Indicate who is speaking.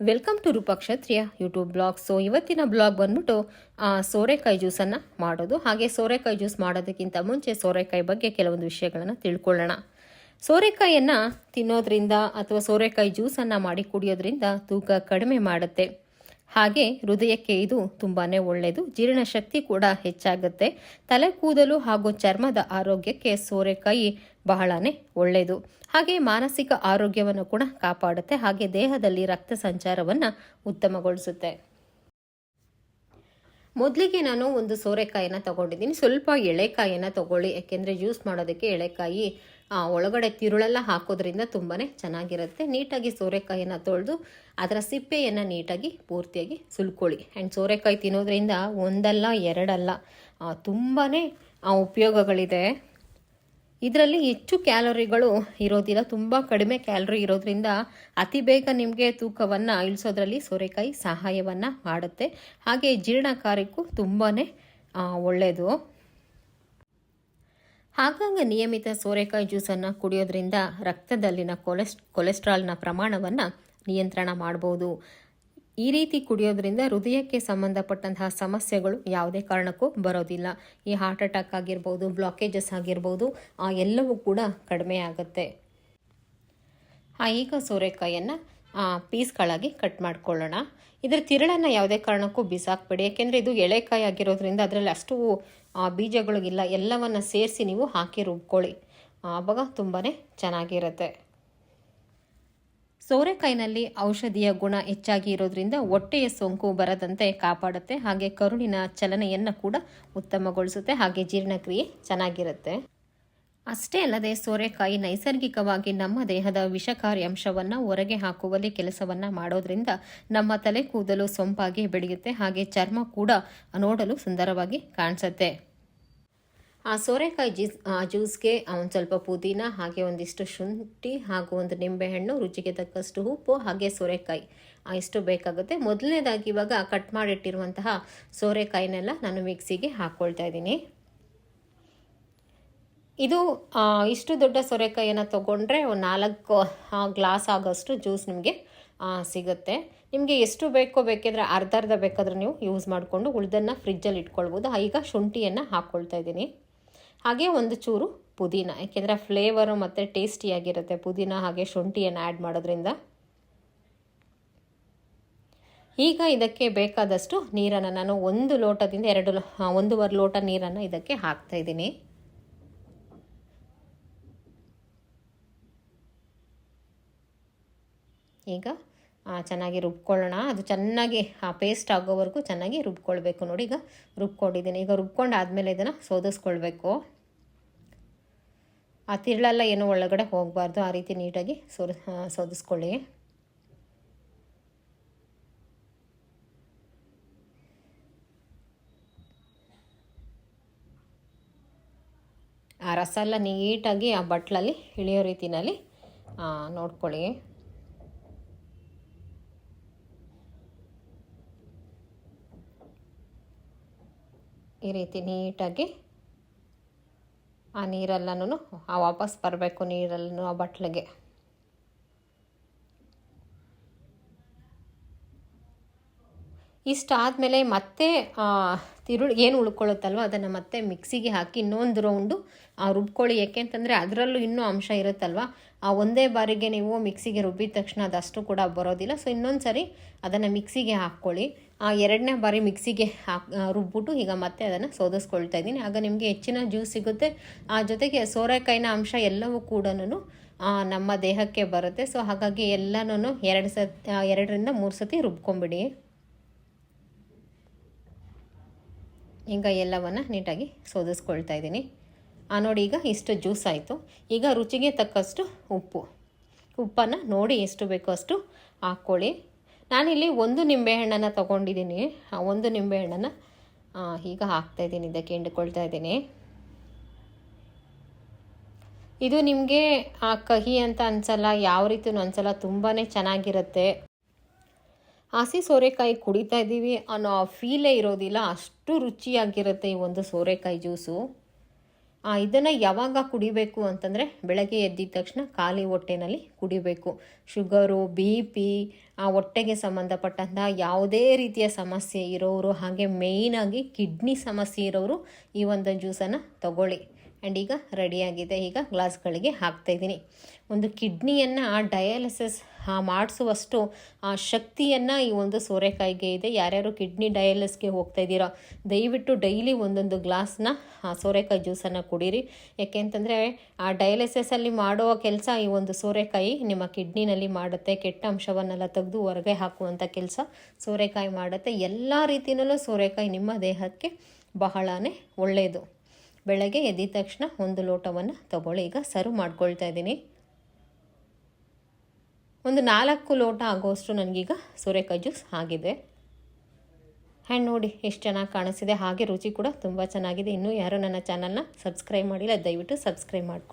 Speaker 1: Welcome to Roopa Kshatriya YouTube blog so ಇವತ್ತಿನ blog ಬಂದ್ಬಿಟ್ಟು ಸೋರೆಕಾಯಿ ಜ್ಯೂಸನ್ನು ಮಾಡೋದು. ಹಾಗೆ ಸೋರೆಕಾಯಿ ಜ್ಯೂಸ್ ಮಾಡೋದಕ್ಕಿಂತ ಮುಂಚೆ ಸೋರೆಕಾಯಿ ಬಗ್ಗೆ ಕೆಲವೊಂದು ವಿಷಯಗಳನ್ನು ತಿಳ್ಕೊಳ್ಳೋಣ. ಸೋರೆಕಾಯಿಯನ್ನು ತಿನ್ನೋದ್ರಿಂದ ಅಥವಾ ಸೋರೆಕಾಯಿ ಜ್ಯೂಸನ್ನು ಮಾಡಿ ಕುಡಿಯೋದ್ರಿಂದ ತೂಕ ಕಡಿಮೆ ಮಾಡುತ್ತೆ. ಹಾಗೆ ಹೃದಯಕ್ಕೆ ಇದು ತುಂಬಾ ಒಳ್ಳೆಯದು ಜೀರ್ಣಶಕ್ತಿ ಕೂಡ ಹೆಚ್ಚಾಗುತ್ತೆ. ತಲೆ ಕೂದಲು ಹಾಗೂ ಚರ್ಮದ ಆರೋಗ್ಯಕ್ಕೆ ಸೋರೆಕಾಯಿ ಬಹಳನೇ ಒಳ್ಳೆಯದು ಹಾಗೆ ಮಾನಸಿಕ ಆರೋಗ್ಯವನ್ನು ಕೂಡ ಕಾಪಾಡುತ್ತೆ. ಹಾಗೆ ದೇಹದಲ್ಲಿ ರಕ್ತ ಸಂಚಾರವನ್ನು ಉತ್ತಮಗೊಳಿಸುತ್ತೆ. ಮೊದಲಿಗೆ ನಾನು ಒಂದು ಸೋರೆಕಾಯಿನ ತಗೊಂಡಿದ್ದೀನಿ. ಸ್ವಲ್ಪ ಎಳೆಕಾಯಿನ ತಗೊಳ್ಳಿ. ಯಾಕೆಂದರೆ ಜ್ಯೂಸ್ ಮಾಡೋದಕ್ಕೆ ಎಳೆಕಾಯಿ ಒಳಗಡೆ ತಿರುಳೆಲ್ಲ ಹಾಕೋದ್ರಿಂದ ತುಂಬಾ ಚೆನ್ನಾಗಿರುತ್ತೆ. ನೀಟಾಗಿ ಸೋರೆಕಾಯಿನ ತೊಳೆದು ಅದರ ಸಿಪ್ಪೆಯನ್ನು ನೀಟಾಗಿ ಪೂರ್ತಿಯಾಗಿ ಸುಲ್ಕೊಳ್ಳಿ. ಆ್ಯಂಡ್ ಸೋರೆಕಾಯಿ ತಿನ್ನೋದ್ರಿಂದ ಒಂದಲ್ಲ, ಎರಡಲ್ಲ ತುಂಬಾ ಉಪಯೋಗಗಳಿದೆ. ಇದರಲ್ಲಿ ಹೆಚ್ಚು ಕ್ಯಾಲೋರಿಗಳು ಇರೋದಿಲ್ಲ. ತುಂಬ ಕಡಿಮೆ ಕ್ಯಾಲೋರಿ ಇರೋದ್ರಿಂದ ಅತಿ ಬೇಗ ನಿಮಗೆ ತೂಕವನ್ನು ಇಳಿಸೋದ್ರಲ್ಲಿ ಸೋರೆಕಾಯಿ ಸಹಾಯವನ್ನು ಮಾಡುತ್ತೆ. ಹಾಗೆ ಜೀರ್ಣಕಾರಿಕ್ಕೂ ತುಂಬಾ ಒಳ್ಳೆಯದು ಹಾಗಾಗಿ ನಿಯಮಿತ ಸೋರೆಕಾಯಿ ಜ್ಯೂಸನ್ನು ಕುಡಿಯೋದ್ರಿಂದ ರಕ್ತದಲ್ಲಿನ ಕೊಲೆಸ್, ಕೊಲೆಸ್ಟ್ರಾಲ್ನ ಪ್ರಮಾಣವನ್ನು ನಿಯಂತ್ರಣ ಮಾಡ್ಬೋದು. ಈ ರೀತಿ ಕುಡಿಯೋದ್ರಿಂದ ಹೃದಯಕ್ಕೆ ಸಂಬಂಧಪಟ್ಟಂತಹ ಸಮಸ್ಯೆಗಳು ಯಾವುದೇ ಕಾರಣಕ್ಕೂ ಬರೋದಿಲ್ಲ. ಈ ಹಾರ್ಟ್ ಅಟ್ಯಾಕ್ ಆಗಿರ್ಬೋದು, ಬ್ಲಾಕೇಜಸ್ ಆಗಿರ್ಬೋದು, ಆ ಎಲ್ಲವೂ ಕೂಡ ಕಡಿಮೆ ಆಗುತ್ತೆ. ಈಗ ಸೋರೆಕಾಯಿಯನ್ನು ಪೀಸ್ಗಳಾಗಿ ಕಟ್ ಮಾಡ್ಕೊಳ್ಳೋಣ. ಇದರ ತಿರುಳನ್ನು ಯಾವುದೇ ಕಾರಣಕ್ಕೂ ಬಿಸಾಕಬೇಡಿ. ಯಾಕೆಂದರೆ ಇದು ಎಳೆಕಾಯಿ ಆಗಿರೋದ್ರಿಂದ ಅದರಲ್ಲಿ ಅಷ್ಟು ಬೀಜಗಳಿಗಿಲ್ಲ ಎಲ್ಲವನ್ನು ಸೇರಿಸಿ ನೀವು ಹಾಕಿ ರುಬ್ಕೊಳ್ಳಿ. ಆವಾಗ ತುಂಬಾ ಚೆನ್ನಾಗಿರುತ್ತೆ. ಸೋರೆಕಾಯಿನಲ್ಲಿ ಔಷಧಿಯ ಗುಣ ಹೆಚ್ಚಾಗಿ ಇರೋದ್ರಿಂದ ಹೊಟ್ಟೆಯ ಸೋಂಕು ಬರದಂತೆ ಕಾಪಾಡುತ್ತೆ. ಹಾಗೆ ಕರುಳಿನ ಚಲನೆಯನ್ನು ಕೂಡ ಉತ್ತಮಗೊಳಿಸುತ್ತೆ. ಹಾಗೆ ಜೀರ್ಣಕ್ರಿಯೆ ಚೆನ್ನಾಗಿರುತ್ತೆ. ಅಷ್ಟೇ ಅಲ್ಲದೆ ಸೋರೆಕಾಯಿ ನೈಸರ್ಗಿಕವಾಗಿ ನಮ್ಮ ದೇಹದ ವಿಷಕಾರಿ ಅಂಶವನ್ನು ಹೊರಗೆ ಹಾಕುವಲ್ಲಿ ಕೆಲಸವನ್ನು ಮಾಡೋದ್ರಿಂದ ನಮ್ಮ ತಲೆ ಕೂದಲು ಸೊಂಪಾಗಿ ಬೆಳೆಯುತ್ತೆ. ಹಾಗೆ ಚರ್ಮ ಕೂಡ ನೋಡಲು ಸುಂದರವಾಗಿ ಕಾಣಿಸುತ್ತೆ. ಆ ಸೋರೆಕಾಯಿ ಜ್ಯೂಸ್, ಆ ಜ್ಯೂಸ್ಗೆ ಒಂದು ಸ್ವಲ್ಪ ಪುದೀನ, ಹಾಗೆ ಒಂದಿಷ್ಟು ಶುಂಠಿ ಹಾಗೂ ಒಂದು ನಿಂಬೆಹಣ್ಣು, ರುಚಿಗೆ ತಕ್ಕಷ್ಟು ಉಪ್ಪು, ಹಾಗೆ ಸೋರೆಕಾಯಿ. ಇಷ್ಟು ಬೇಕಾಗುತ್ತೆ. ಮೊದಲನೇದಾಗಿ ಇವಾಗ ಕಟ್ ಮಾಡಿಟ್ಟಿರುವಂತಹ ಸೋರೆಕಾಯಿನೆಲ್ಲ ನಾನು ಮಿಕ್ಸಿಗೆ ಹಾಕ್ಕೊಳ್ತಾ ಇದ್ದೀನಿ. ಇದು ಇಷ್ಟು ದೊಡ್ಡ ಸೊರೆಕಾಯಿಯನ್ನು ತೊಗೊಂಡ್ರೆ ಒಂದು ನಾಲ್ಕು ಗ್ಲಾಸ್ ಆಗೋಷ್ಟು ಜ್ಯೂಸ್ ನಿಮಗೆ ಸಿಗುತ್ತೆ. ನಿಮಗೆ ಎಷ್ಟು ಬೇಕೋ ಬೇಕಿದ್ರೆ ಅರ್ಧ ಅರ್ಧ ಬೇಕಾದ್ರೆ ನೀವು ಯೂಸ್ ಮಾಡಿಕೊಂಡು ಉಳ್ದನ್ನು ಫ್ರಿಜ್ಜಲ್ಲಿ ಇಟ್ಕೊಳ್ಬೋದು. ಈಗ ಶುಂಠಿಯನ್ನು ಹಾಕ್ಕೊಳ್ತಾ ಇದ್ದೀನಿ. ಹಾಗೆ ಒಂದು ಚೂರು ಪುದೀನ, ಯಾಕೆಂದರೆ ಫ್ಲೇವರು ಮತ್ತು ಟೇಸ್ಟಿಯಾಗಿರುತ್ತೆ ಪುದೀನ ಹಾಗೆ ಶುಂಠಿಯನ್ನು ಆ್ಯಡ್ ಮಾಡೋದ್ರಿಂದ. ಈಗ ಇದಕ್ಕೆ ಬೇಕಾದಷ್ಟು ನೀರನ್ನು ನಾನು ಒಂದು ಲೋಟದಿಂದ ಎರಡು ಒಂದೂವರೆ ಲೋಟ ನೀರನ್ನು ಇದಕ್ಕೆ ಹಾಕ್ತಾ ಈಗ ಚೆನ್ನಾಗಿ ರುಬ್ಕೊಳ್ಳೋಣ. ಅದು ಚೆನ್ನಾಗಿ ಆ ಪೇಸ್ಟ್ ಆಗೋವರೆಗೂ ಚೆನ್ನಾಗಿ ರುಬ್ಕೊಳ್ಬೇಕು ನೋಡಿ. ಈಗ ರುಬ್ಕೊಂಡಿದ್ದೀನಿ. ಈಗ ರುಬ್ಕೊಂಡಾದಮೇಲೆ ಇದನ್ನು ಸೋದಿಸ್ಕೊಳ್ಬೇಕು. ಆ ತಿರುಳೆಲ್ಲ ಏನೂ ಒಳಗಡೆ ಹೋಗಬಾರ್ದು. ಆ ರೀತಿ ನೀಟಾಗಿ ಆ, ಸೋದಿಸ್ಕೊಳ್ಳಿ. ಆ ರಸ ಎಲ್ಲ ನೀಟಾಗಿ ಆ ಬಟ್ಲಲ್ಲಿ ಇಳಿಯೋ ರೀತಿನಲ್ಲಿ ನೋಡ್ಕೊಳ್ಳಿ. ಈ ರೀತಿ ನೀಟಾಗಿ ಆ ನೀರೆಲ್ಲನೂ ಆ ವಾಪಸ್ ಬರಬೇಕು ನೀರೆಲ್ಲನೂ ಆ ಬಟ್ಲಿಗೆ. ಇಷ್ಟಾದಮೇಲೆ ಮತ್ತೆ ತಿರು ತಿರುಳು ಏನು ಉಳ್ಕೊಳ್ಳುತ್ತಲ್ವ ಅದನ್ನು ಮತ್ತೆ ಮಿಕ್ಸಿಗೆ ಹಾಕಿ ಇನ್ನೊಂದು ರೌಂಡು ರುಬ್ಕೊಳ್ಳಿ. ಯಾಕೆ ಅಂತಂದರೆ ಅದರಲ್ಲೂ ಇನ್ನೂ ಅಂಶ ಇರುತ್ತಲ್ವ? ಆ, ಒಂದೇ ಬಾರಿಗೆ ನೀವು ಮಿಕ್ಸಿಗೆ ರುಬ್ಬಿದ ತಕ್ಷಣ ಅದಷ್ಟು ಕೂಡ ಬರೋದಿಲ್ಲ. ಸೊ ಇನ್ನೊಂದು ಸರಿ ಅದನ್ನು ಮಿಕ್ಸಿಗೆ ಹಾಕ್ಕೊಳ್ಳಿ. ಆ ಎರಡನೇ ಬಾರಿ ಮಿಕ್ಸಿಗೆ ಹಾಕ್ ರುಬ್ಬಿಟ್ಟು ಈಗ ಮತ್ತೆ ಅದನ್ನು ಸೋದಿಸ್ಕೊಳ್ತಾ ಇದ್ದೀನಿ. ಆಗ ನಿಮಗೆ ಹೆಚ್ಚಿನ ಜ್ಯೂಸ್ ಸಿಗುತ್ತೆ. ಆ ಜೊತೆಗೆ ಸೋರೆಕಾಯಿನ ಅಂಶ ಎಲ್ಲವೂ ಕೂಡ ನಮ್ಮ ದೇಹಕ್ಕೆ ಬರುತ್ತೆ. ಸೊ ಹಾಗಾಗಿ ಎಲ್ಲನೂ ಎರಡು ಸತಿ ಎರಡರಿಂದ ಮೂರು ಸತಿ ರುಬ್ಕೊಂಬಿಡಿ. ಈಗ ಎಲ್ಲವನ್ನು ನೀಟಾಗಿ ಸೋದಿಸ್ಕೊಳ್ತಾ ಇದ್ದೀನಿ. ಆ, ನೋಡಿ ಈಗ ಇಷ್ಟು ಜ್ಯೂಸ್ ಆಯಿತು. ಈಗ ರುಚಿಗೆ ತಕ್ಕಷ್ಟು ಉಪ್ಪು. ಉಪ್ಪನ್ನು ನೋಡಿ ಎಷ್ಟು ಬೇಕೋ ಅಷ್ಟು ಹಾಕ್ಕೊಳ್ಳಿ. ನಾನಿಲ್ಲಿ ಒಂದು ನಿಂಬೆಹಣ್ಣನ್ನು ತಗೊಂಡಿದ್ದೀನಿ. ಆ ಒಂದು ನಿಂಬೆಹಣ್ಣನ್ನು ಈಗ ಈಗ ಹಾಕ್ತಾಯಿದ್ದೀನಿ ಇದಕ್ಕೆ ಹಿಂಡ್ಕೊಳ್ತಾ ಇದ್ದೀನಿ. ಇದು ನಿಮಗೆ, ಆ, ಕಹಿ ಅಂತ ಅನ್ಸಲ್ಲ, ಯಾವ ರೀತಿ ಅನ್ಸಲ್ಲ ತುಂಬಾ ಚೆನ್ನಾಗಿರುತ್ತೆ. ಹಸಿ ಸೋರೆಕಾಯಿ ಕುಡಿತಾ ಇದ್ದೀವಿ ಅನ್ನೋ ಫೀಲೇ ಇರೋದಿಲ್ಲ, ಅಷ್ಟು ರುಚಿಯಾಗಿರುತ್ತೆ ಈ ಒಂದು ಸೋರೆಕಾಯಿ ಜ್ಯೂಸು. ಇದನ್ನು ಯಾವಾಗ ಕುಡಿಬೇಕು ಅಂತಂದರೆ ಬೆಳಗ್ಗೆ ಎದ್ದಿದ ತಕ್ಷಣ ಖಾಲಿ ಹೊಟ್ಟೆನಲ್ಲಿ ಕುಡಿಬೇಕು. ಶುಗರು, ಬಿ ಪಿ, ಆ, ಹೊಟ್ಟೆಗೆ ಸಂಬಂಧಪಟ್ಟಂಥ ಯಾವುದೇ ರೀತಿಯ ಸಮಸ್ಯೆ ಇರೋರು, ಹಾಗೆ ಮೇಯ್ನಾಗಿ ಕಿಡ್ನಿ ಸಮಸ್ಯೆ ಇರೋರು ಈ ಒಂದು ಜ್ಯೂಸನ್ನು ತಗೊಳ್ಳಿ. ಆ್ಯಂಡ್ ಈಗ ರೆಡಿಯಾಗಿದೆ ಈಗ ಗ್ಲಾಸ್ಗಳಿಗೆ ಹಾಕ್ತಾಯಿದ್ದೀನಿ ಒಂದು ಕಿಡ್ನಿಯನ್ನು ಡಯಾಲಿಸಿಸ್ ಮಾಡಿಸುವಷ್ಟು, ಆ, ಶಕ್ತಿಯನ್ನು ಈ ಒಂದು ಸೋರೆಕಾಯಿಗೆ ಇದೆ. ಯಾರ್ಯಾರು ಕಿಡ್ನಿ ಡಯಾಲಿಸ್ಗೆ ಹೋಗ್ತಾ ಇದ್ದೀರೋ, ದಯವಿಟ್ಟು ಡೈಲಿ ಒಂದೊಂದು ಗ್ಲಾಸ್ನ ಸೋರೆಕಾಯಿ ಜ್ಯೂಸನ್ನು ಕುಡೀರಿ. ಯಾಕೆಂತಂದರೆ ಆ ಡಯಾಲಿಸಿಸಲ್ಲಿ ಮಾಡುವ ಕೆಲಸ ಈ ಒಂದು ಸೋರೆಕಾಯಿ ನಿಮ್ಮ ಕಿಡ್ನಿನಲ್ಲಿ ಮಾಡುತ್ತೆ. ಕೆಟ್ಟ ಅಂಶವನ್ನೆಲ್ಲ ತೆಗೆದು ಹೊರಗೆ ಹಾಕುವಂಥ ಕೆಲಸ ಸೋರೆಕಾಯಿ ಮಾಡುತ್ತೆ. ಎಲ್ಲ ರೀತಿಯಲ್ಲೂ ಸೋರೆಕಾಯಿ ನಿಮ್ಮ ದೇಹಕ್ಕೆ ಬಹಳನೇ ಒಳ್ಳೆಯದು ಬೆಳಗ್ಗೆ ಎದ್ದಿದ ತಕ್ಷಣ ಒಂದು ಲೋಟವನ್ನು ತಗೊಳ್ಳಿ. ಈಗ ಸರ್ವ್ ಮಾಡ್ಕೊಳ್ತಾ ಇದ್ದೀನಿ. ಒಂದು ನಾಲ್ಕು ಲೋಟ ಆಗೋಷ್ಟು ನನಗೀಗ ಸೋರೆಕಾಯಿ ಜ್ಯೂಸ್ ಆಗಿದೆ. ಆ್ಯಂಡ್ ನೋಡಿ, ಎಷ್ಟು ಚೆನ್ನಾಗಿ ಕಾಣಿಸ್ತಿದೆ. ಹಾಗೆ ರುಚಿ ಕೂಡ ತುಂಬ ಚೆನ್ನಾಗಿದೆ. ಇನ್ನೂ ಯಾರೂ ನನ್ನ ಚಾನಲ್ನ ಸಬ್ಸ್ಕ್ರೈಬ್ ಮಾಡಿಲ್ಲ, ದಯವಿಟ್ಟು ಸಬ್ಸ್ಕ್ರೈಬ್ ಮಾಡ್ಕೊಳ್ಳಿ